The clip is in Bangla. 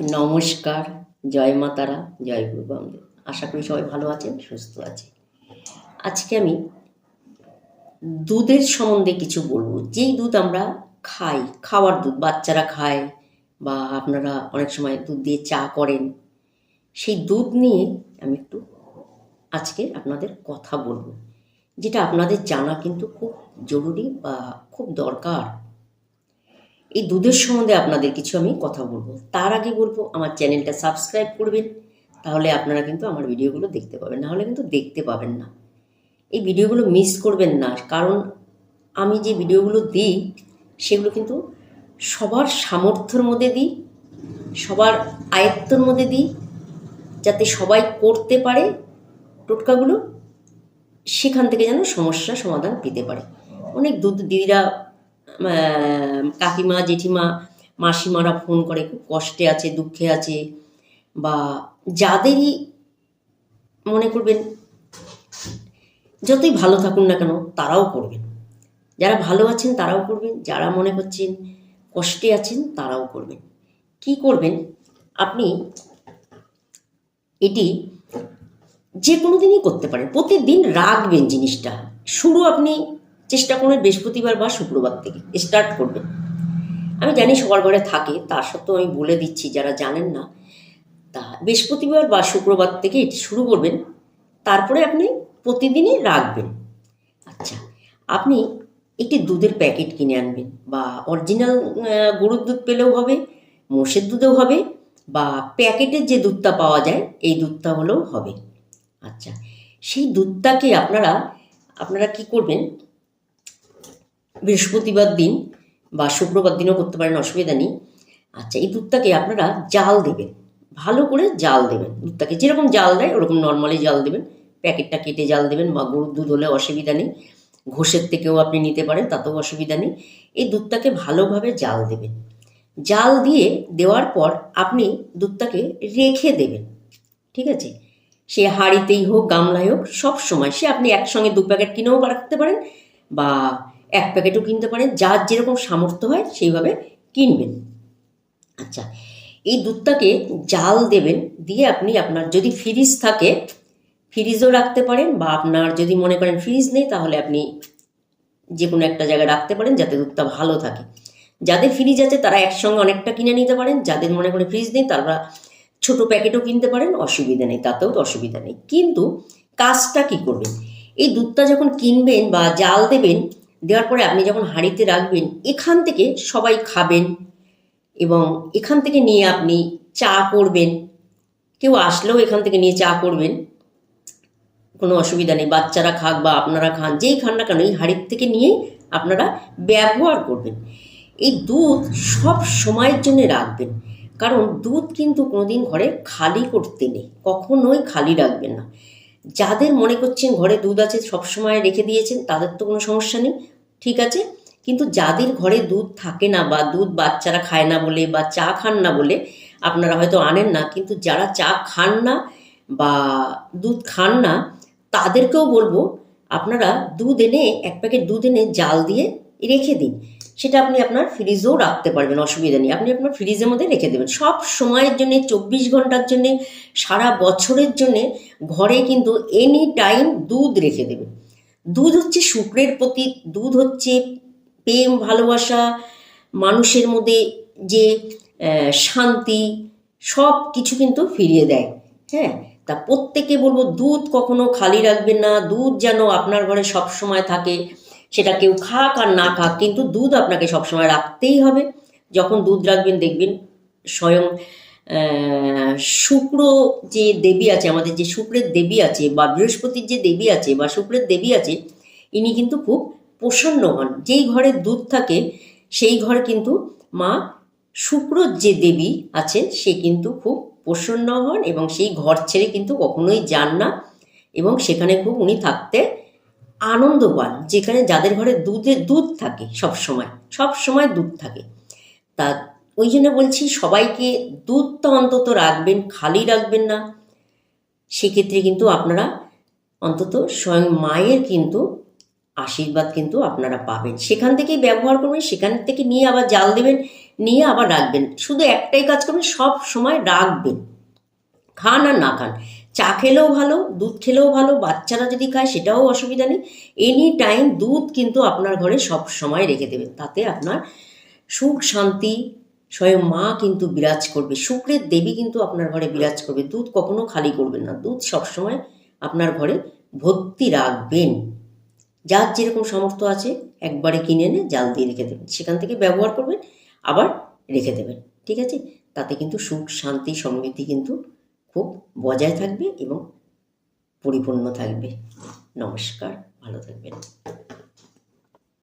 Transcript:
নমস্কার, জয় মা তারা, জয় গুরু আশা করি সবাই ভালো আছেন, সুস্থ আছে আজকে আমি দুধের সম্বন্ধে কিছু বলব। যেই দুধ আমরা খাই, খাওয়ার দুধ, বাচ্চারা খায় বা আপনারা অনেক সময় দুধ দিয়ে চা করেন, সেই দুধ নিয়ে আমি একটু আজকে আপনাদের কথা বলব। যেটা আপনাদের জানা কিন্তু খুব জরুরি বা খুব দরকার। এই দুধের সম্বন্ধে আপনাদের কিছু আমি কথা বলব। তার আগে বলব, আমার চ্যানেলটা সাবস্ক্রাইব করবেন, তাহলে আপনারা কিন্তু আমার ভিডিওগুলো দেখতে পাবেন। নাহলে কিন্তু দেখতে পাবেন না। এই ভিডিওগুলো মিস করবেন না, কারণ আমি যে ভিডিওগুলো দিই, সেগুলো কিন্তু সবার সামর্থ্যের মধ্যে দিই, সবার আয়ত্তর মধ্যে দিই, যাতে সবাই করতে পারে, টোটকাগুলো সেখান থেকে যেন সমস্যা সমাধান পেতে পারে। অনেক দুধ দিদিরা কাকিমা, জেঠিমা, মাসিমারা ফোন করে, খুব কষ্টে আছে, দুঃখে আছে বা যাদেরই মনে করবেন যতই ভালো থাকুন না কেন, তারাও করবেন। যারা ভালো আছেন, তারাও করবেন। যারা মনে করছেন কষ্টে আছেন, তারাও করবেন। কি করবেন? আপনি এটি যে কোনো দিনই করতে পারেন। প্রতিদিন রাখবেন জিনিসটা। শুরু আপনি চেষ্টা করবেন বৃহস্পতিবার বা শুক্রবার থেকে স্টার্ট করবেন। আমি জানি সবার ঘরে থাকে তা সত্ত্বেও আমি বলে দিচ্ছি, যারা জানেন না, তা বৃহস্পতিবার বা শুক্রবার থেকে এটি শুরু করবেন, তারপরে আপনি প্রতিদিনই রাখবেন। আচ্ছা আপনি একটি দুধের প্যাকেট কিনে আনবেন, বা অরিজিনাল গরুর দুধ পেলেও হবে, মোষের দুধেও হবে, বা প্যাকেটের যে দুধটা পাওয়া যায়, এই দুধটা হলেও হবে। আচ্ছা সেই দুধটাকে আপনারা আপনারা কি করবেন বৃহস্পতিবার দিন বা শুক্রবার দিনও করতে পারেন, অসুবিধা নেই। আচ্ছা এই দুধটাকে আপনারা জাল দেবেন। ভালো করে জাল দেবেন। দুধটাকে যেরকম জাল দেয়, ওরকম নর্মালি জাল দেবেন। প্যাকেটটা কেটে জাল দেবেন বা গরুর দুধ হলে অসুবিধা নেই। ঘোষের থেকেও আপনি নিতে পারেন, তাতেও অসুবিধা নেই। এই দুধটাকে ভালোভাবে জাল দেবেন। জাল দিয়ে দেওয়ার পর আপনি দুধটাকে রেখে দেবেন। ঠিক আছে? সে হাঁড়িতেই হোক, গামলায় হোক সব সময় সে আপনি একসঙ্গে দু প্যাকেট কিনেও রাখতে পারেন বা এক প্যাকেটও কিনতে পারেন, যার যেরকম সামর্থ্য হয় সেইভাবে কিনবেন। আচ্ছা এই দুধটাকে জাল দেবেন, দিয়ে আপনি আপনার যদি ফ্রিজ থাকে, ফ্রিজও রাখতে পারেন বা আপনার যদি মনে করেন ফ্রিজ নেই, তাহলে আপনি যে কোনো একটা জায়গায় রাখতে পারেন যাতে দুধটা ভালো থাকে। যাদের ফ্রিজ আছে, তারা একসঙ্গে অনেকটা কিনে নিতে পারেন, যাদের মনে করে ফ্রিজ নেই, তারা ছোট প্যাকেটও কিনতে পারেন, অসুবিধা নেই, তাতেও তো অসুবিধা নেই। কিন্তু কাজটা কি করবেন? এই দুধটা যখন কিনবেন বা জাল দেবেন দেওয়ার পরে আপনি যখন হাঁড়িতে রাখবেন, এখান থেকে সবাই খাবেন এবং এখান থেকে নিয়ে আপনি চা করবেন। কেউ আসলেও এখান থেকে নিয়ে চা করবেন। কোনো অসুবিধা নেই, বাচ্চারা খাক বা আপনারা খান, যেই খান না কেন, এই হাঁড়ির থেকে নিয়ে আপনারা ব্যবহার করবেন। এই দুধ সব সময়ের জন্য রাখবেন, কারণ দুধ কিন্তু কোনোদিন ঘরে খালি করতে নেই, কখনোই খালি রাখবেন না। যাদের মনে করছেন ঘরে দুধ আছে সব সময় রেখে দিয়েছেন, তাদের তো কোনো সমস্যা নেই, ঠিক আছে? কিন্তু যাদের ঘরে দুধ থাকে না বা দুধ বাচ্চারা খায় না বলে বা চা খান না বলে, আপনারা হয়তো আনেন না, কিন্তু যারা চা খান না বা দুধ খান না, তাদেরকেও বলব আপনারা দুধ এনে, এক প্যাকেট দুধ এনে জাল দিয়ে রেখে দিন। সেটা আপনি আপনার ফ্রিজেও রাখতে পারবেন, অসুবিধা নেই। আপনি আপনার ফ্রিজের মধ্যে রেখে দেবেন। সব সময়ের জন্য, চব্বিশ ঘণ্টার জন্য, সারা বছরের জন্য ঘরে কিন্তু এনি টাইম দুধ রেখে দেবেন। দুধ হচ্ছে শুক্রের প্রতি দুধ হচ্ছে প্রেম, ভালোবাসা, মানুষের মধ্যে যে শান্তি, সব কিছু কিন্তু ফিরিয়ে দেয়। হ্যাঁ? তা প্রত্যেকে বলব, দুধ কখনো খালি রাখবেন না। দুধ যেন আপনার ঘরে সব সময় থাকে। সেটা কেউ খাক আর না খাক, কিন্তু দুধ আপনাকে সবসময় রাখতেই হবে। যখন দুধ রাখবেন, দেখবেন স্বয়ং শুক্র যে দেবী আছে, আমাদের যে শুক্রের দেবী আছে বা বৃহস্পতির যে দেবী আছে বা শুক্রের দেবী আছে, ইনি কিন্তু খুব প্রসন্ন হন। যেই ঘরে দুধ থাকে, সেই ঘর কিন্তু মা শুক্র যে দেবী আছেন, সে কিন্তু খুব প্রসন্ন হন এবং সেই ঘর ছেড়ে কিন্তু কখনোই যান না এবং সেখানে খুব উনি থাকতে আনন্দ পান যেখানে যাদের ঘরে দুধে, দুধ থাকে সব সময় সব সময় দুধ থাকে। তা ওই জন্য বলছি সবাইকে দুধটা অন্তত রাখবেন, খালি রাখবেন না। সেক্ষেত্রে কিন্তু আপনারা অন্তত স্বয়ং মায়ের কিন্তু আশীর্বাদ কিন্তু আপনারা পাবেন। সেখান থেকেই ব্যবহার করবেন, সেখান থেকে নিয়ে আবার জাল দেবেন, নিয়ে আবার রাখবেন। শুধু একটাই কাজ করবেন সব সময় রাখবেন। খান আর না খান। চা খেলেও ভালো, দুধ খেলেও ভালো, বাচ্চারা যদি খায় সেটাও অসুবিধা নেই। এনি টাইম দুধ কিন্তু আপনার ঘরে সব সময় রেখে দেবেন তাতে আপনার সুখ, শান্তি, স্বয়ং মা কিন্তু বিরাজ করবে। শুক্রের দেবী কিন্তু আপনার ঘরে বিরাজ করবে। দুধ কখনো খালি করবেন না। দুধ সবসময় আপনার ঘরে ভর্তি রাখবেন। যার যেরকম সামর্থ্য আছে একবারে কিনে এনে জাল দিয়ে রেখে দেবেন। সেখান থেকে ব্যবহার করবেন, আবার রেখে দেবেন। ঠিক আছে? তাতে কিন্তু সুখ, শান্তি, সমৃদ্ধি কিন্তু খুব বজায় থাকবে এবং পরিপূর্ণ থাকবে। নমস্কার ভালো থাকবেন।